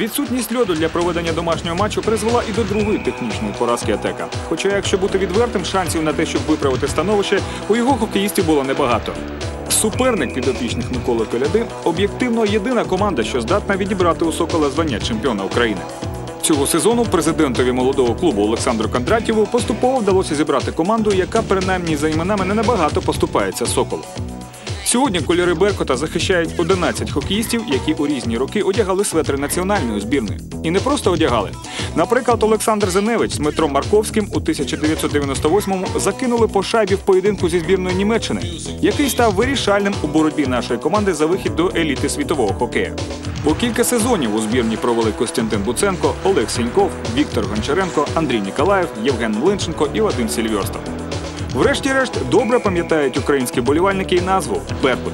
Відсутність льоду для проведення домашнього матчу призвела і до другої технічної поразки Атека. Хоча, якщо бути відвертим, шансів на те, щоб виправити становище, у його хокеїстів було небагато. Суперник підопічних Миколи Коляди об'єктивно єдина команда, що здатна відібрати у Сокола звання чемпіона України. Цього сезону президентові молодого клубу Олександру Кондратєву поступово вдалося зібрати команду, яка принаймні за іменами не набагато поступається Соколу. Сьогодні кольори Беркута захищають 11 хокеїстів, які у різні роки одягали светри національної збірної. І не просто одягали. Наприклад, Олександр Зеневич з Дмитром Марковським у 1998-му закинули по шайбі в поєдинку зі збірною Німеччини, який став вирішальним у боротьбі нашої команди за вихід до еліти світового хокею. По кілька сезонів у збірні провели Костянтин Буценко, Олег Сіньков, Віктор Гончаренко, Андрій Ніколаєв, Євген Млинченко і Вадим Сільверстов. Врешті-решт, добре пам'ятають українські болівальники і назву Беркут.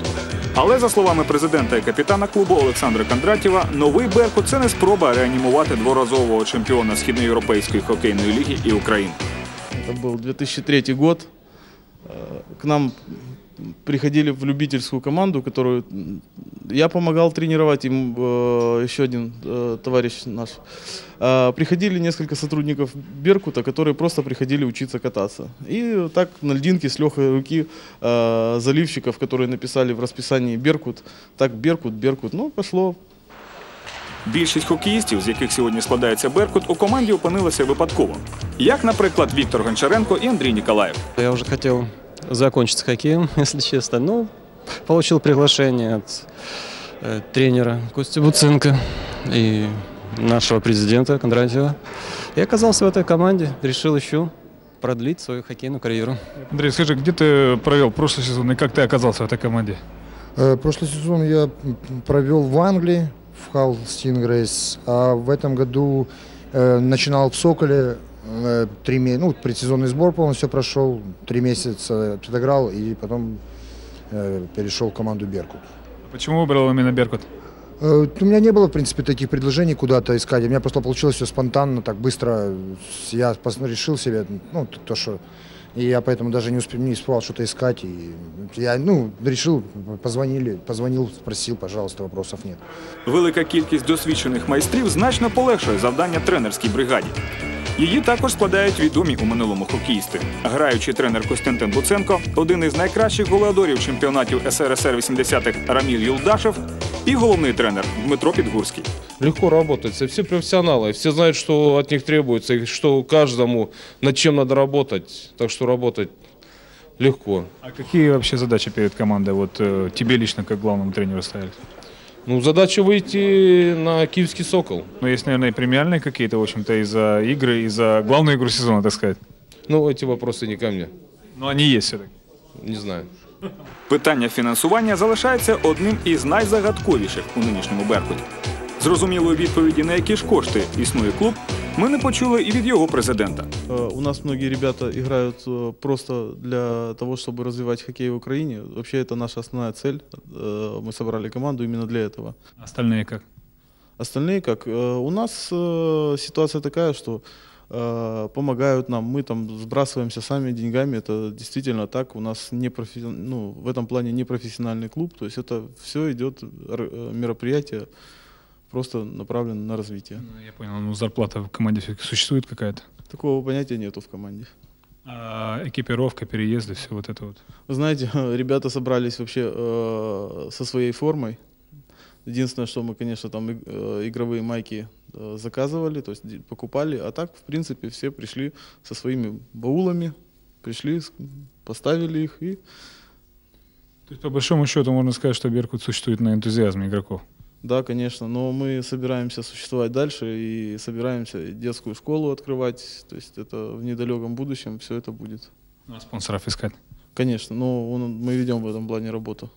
Але за словами президента і капітана клубу Олександра Кондратєва, новий Беркут це не спроба реанімувати дворазового чемпіона східноєвропейської хокейної ліги і України. Это был 2003 год. Э, К нам приходили в любительскую команду, которую м, я помогал тренировать, им э, еще один э, товарищ наш. Э, Приходили несколько сотрудников Беркута, которые просто приходили учиться кататься. И так на льдинке с легкой руки э, заливщиков, которые написали в расписании Беркут, так Беркут, Беркут, ну пошло, Більшість хокеїстів, з яких сьогодні складається Беркут, у команді опинилися випадково. Як, наприклад, Віктор Гончаренко і Андрій Ніколаєв. Я уже хотел закончить с хоккеем, если честно. Ну, получил приглашение от э, тренера Кости Буценко и нашего президента Кондратьева. И оказался в этой команде. Решил еще продлить свою хоккейную карьеру. Андрей, скажи, где ты провел прошлый сезон и как ты оказался в этой команде? Э, Прошлый сезон я провел в Англии, в Халл Стингрейс, а в этом году э, начинал в Соколе. Три ну, предсезонный сбор полностью прошел, три месяца отыграл и потом перешел в команду Беркут. Почему выбрал именно Беркут? Э, У меня не было, в принципе, таких предложений куда-то искать. У меня просто получилось все спонтанно, так быстро. Я пос- решил себе, ну, т- то, что... И я поэтому даже не, успел, не успевал что-то искать. И я, ну, решил, позвонили, позвонил, спросил, пожалуйста, вопросов нет. Велика кількість досвідчених майстрів значно полегшує завдання тренерській бригаді. Її також складають відомі у минулому хокеїсти. Граючий тренер Костянтин Буценко, один із найкращих голеадорів чемпіонатів СРСР 80-х Раміль Юлдашев і головний тренер Дмитро Підгурський. легко работать. Все все профессионалы, все знают, что от них требуется, и что каждому над чем надо работать. Так что работать легко. А какие вообще задачи перед командой вот э, тебе лично как главному тренеру ставили? Ну, задача выйти на Киевский Сокол. Ну, есть, наверное, и премиальные какие-то, в общем-то, и за игры, и за главную игру сезона, так сказать. Ну, эти вопросы не ко мне. Но они есть все-таки. Не знаю. Питання фінансування залишається одним із найзагадковіших у нинішньому Беркуті. Зрозумілої відповіді, на які ж кошти існує клуб, ми не почули і від його президента. У нас многие ребята играют просто для того, чтобы развивать хоккей в Украине. Вообще это наша основная цель. Э, Мы собрали команду именно для этого. Остальные как? Остальные как? Э, У нас э, ситуация такая, что помогают нам, мы там сбрасываемся сами деньгами, это действительно так. У нас не профи... ну, в этом плане не профессиональный клуб, то есть это все идет мероприятие просто направлено на развитие. Ну, я понял, ну зарплата в команде все-таки существует какая-то. Такого понятия нету в команде. А экипировка, переезды, все вот это вот. Вы знаете, ребята собрались вообще э, со своей формой. Единственное, что мы, конечно, там э, игровые майки э, заказывали, то есть покупали, а так, в принципе, все пришли со своими баулами, пришли, поставили их и То есть, по большому счету, можно сказать, что Беркут существует на энтузиазме игроков. да, конечно, но мы собираемся существовать дальше и собираемся и детскую школу открывать, то есть это в недалеком будущем все это будет. Ну, а спонсоров искать. Конечно, но он- мы ведем в этом плане работу.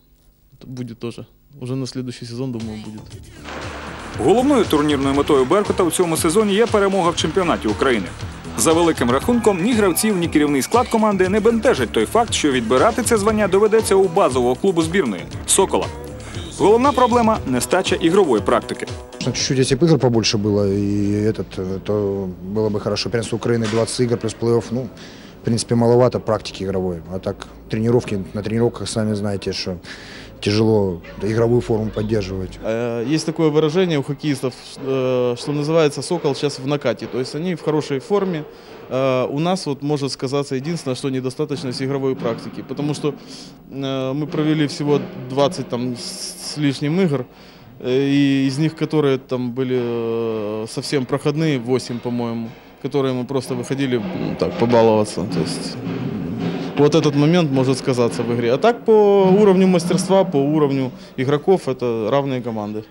Это будет тоже. Уже на следующий сезон, думаю, будет. Головною турнірною метою Беркута у цьому сезоні є перемога в чемпіонаті України. За великим рахунком, ні гравців, ні керівний склад команди не бентежить той факт, що відбирати це звання доведеться у базового клубу збірної Сокола. Головна проблема нестача ігрової практики. Чуть-чуть бы игр побольше было, и этот, э, то было бы хорошо. Первенство Украины 20 игр плюс плей-офф, ну, в принципе, маловато практики игровой. А так, тренировки, на тренировках, сами знаете, что тяжело игровую форму поддерживать. Э, Есть такое выражение у хоккеистов, э, что называется «сокол сейчас в накате». То есть они в хорошей форме. Э, У нас вот может сказаться единственное, что недостаточно с игровой практики. Потому что мы провели всего 20 там, с лишним игр. И из них, которые там были совсем проходные, 8, по-моему, которые мы просто выходили ну, так, побаловаться. То есть вот этот момент может сказаться в игре. А так по уровню мастерства, по уровню игроков это равные команды.